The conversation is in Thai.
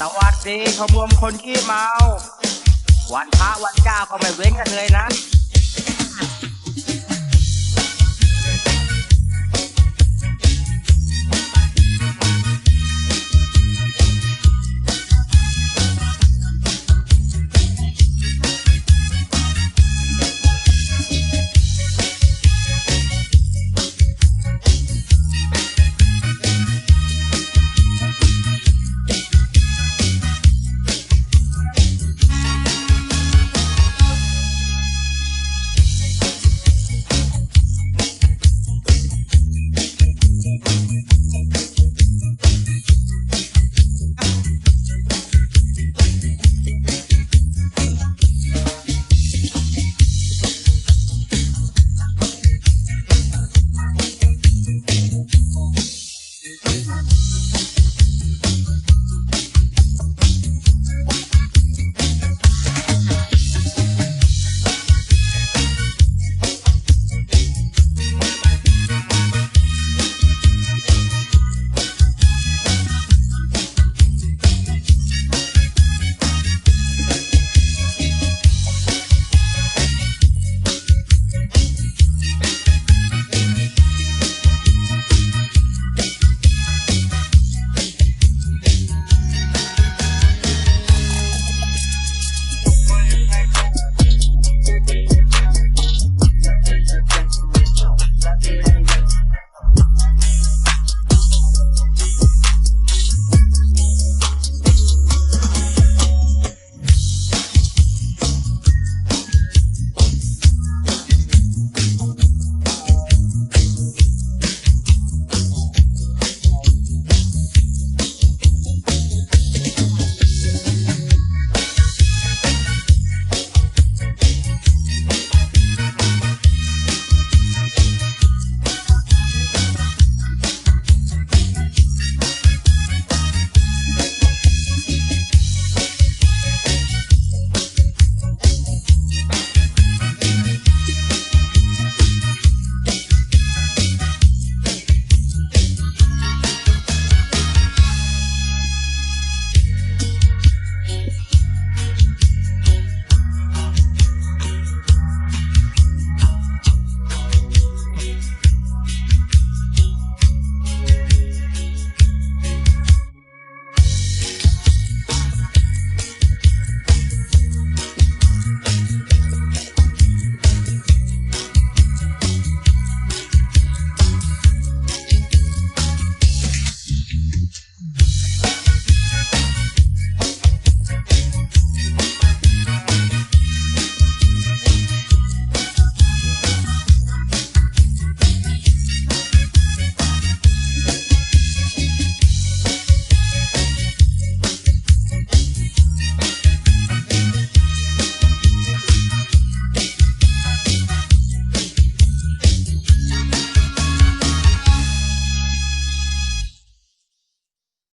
สวัสดีขบวนคนขี้เมา วันพระวันเจ้าก็ไม่เว้นกันเลยนะ